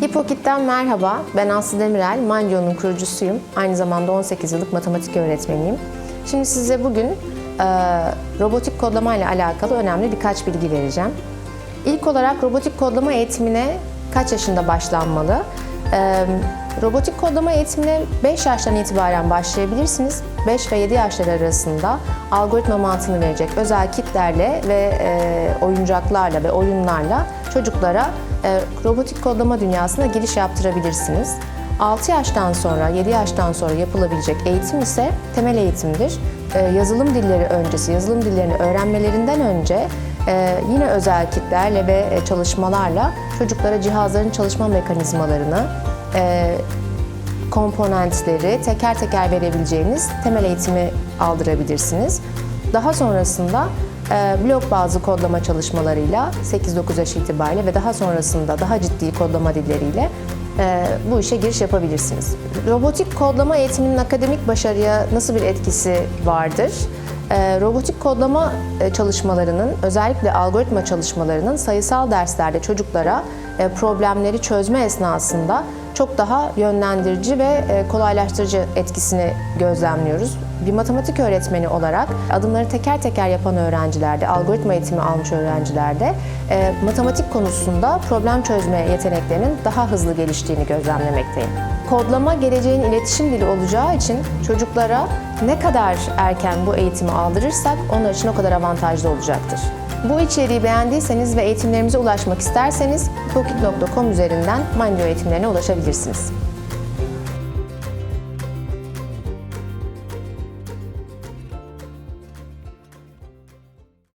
Hipokit'ten merhaba. Ben Aslı Demirel, Mindio'nun kurucusuyum. Aynı zamanda 18 yıllık matematik öğretmeniyim. Şimdi size bugün e, robotik kodlama ile alakalı önemli birkaç bilgi vereceğim. İlk olarak robotik kodlama eğitimine kaç yaşında başlanmalı? E, robotik kodlama eğitimine 5 yaştan itibaren başlayabilirsiniz. 5 ve 7 yaşlar arasında algoritma mantığını verecek özel kitlerle ve e, oyuncaklarla ve oyunlarla çocuklara robotik kodlama dünyasına giriş yaptırabilirsiniz. 6 yaştan sonra, 7 yaştan sonra yapılabilecek eğitim ise temel eğitimdir. E, yazılım dilleri öncesi, yazılım dillerini öğrenmelerinden önce e, yine özel kitlerle ve e, çalışmalarla çocuklara cihazların çalışma mekanizmalarını, e, komponentleri teker teker verebileceğiniz temel eğitimi aldırabilirsiniz. Daha sonrasında e, blok bazlı kodlama çalışmalarıyla 8-9 yaş itibariyle ve daha sonrasında daha ciddi kodlama dilleriyle e, bu işe giriş yapabilirsiniz. Robotik kodlama eğitiminin akademik başarıya nasıl bir etkisi vardır? E, Robotik kodlama e, çalışmalarının, özellikle algoritma çalışmalarının sayısal derslerde çocuklara e, problemleri çözme esnasında çok daha yönlendirici ve e, kolaylaştırıcı etkisini gözlemliyoruz. Bir matematik öğretmeni olarak adımları teker teker yapan öğrencilerde, algoritma eğitimi almış öğrencilerde e, matematik konusunda problem çözme yeteneklerinin daha hızlı geliştiğini gözlemlemekteyim. Kodlama geleceğin iletişim dili olacağı için çocuklara ne kadar erken bu eğitimi aldırırsak onlar için o kadar avantajlı olacaktır. Bu içeriği beğendiyseniz ve eğitimlerimize ulaşmak isterseniz hipokit.com üzerinden Mandio eğitimlerine ulaşabilirsiniz.